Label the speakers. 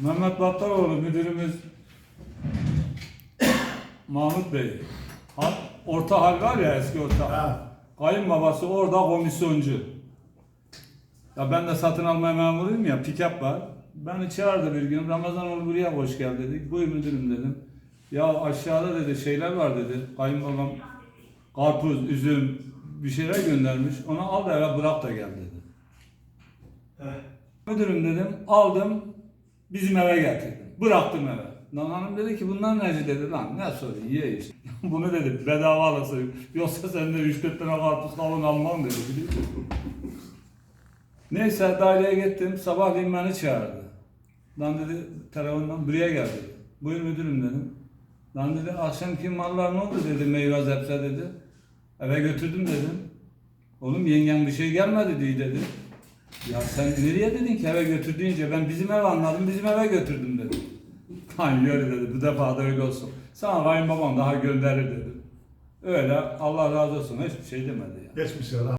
Speaker 1: Mehmet Battaroğlu müdürümüz Mahmut Bey. Orta hal var ya eski orta hal.
Speaker 2: Ha.
Speaker 1: Kayınbabası orada komisyoncu. Ya ben de satın almaya memuruyum ya, pick-up var. Beni çağırdı bir gün, Ramazan oğlu buraya hoş gel dedik. Buyur müdürüm dedim. Ya aşağıda dedi şeyler var dedi. Kayınbabam karpuz, üzüm bir şeyler göndermiş. Onu al da eve bırak da gel dedi. Müdürüm dedim, aldım, bizim eve getirdim. Bıraktım eve. Lan hanım dedi ki bunlar neci dedi lan ne sorun ye işte. Bunu dedi bedava alasın. Yoksa sen de 3-4 tane karpuz kavun almam dedi. Neyse daireye gittim. Sabahleyin beni çağırdı. Lan dedi telefondan buraya gel dedi. Buyur müdürüm dedim. Lan dedi akşamki mallar ne oldu dedi meyve zepse dedi. Eve götürdüm dedim. Oğlum yengen bir şey gelmedi diye dedi. Ya sen nereye dedin ki eve götürdüğünce ben bizim eve anladım bizim eve götürdüm dedim. Lan yürü dedi bu defa da öyle olsun. Sana kayınbabam daha gönderir dedim. Öyle Allah razı olsun hiçbir şey demedi ya.
Speaker 2: Geçmiş ya.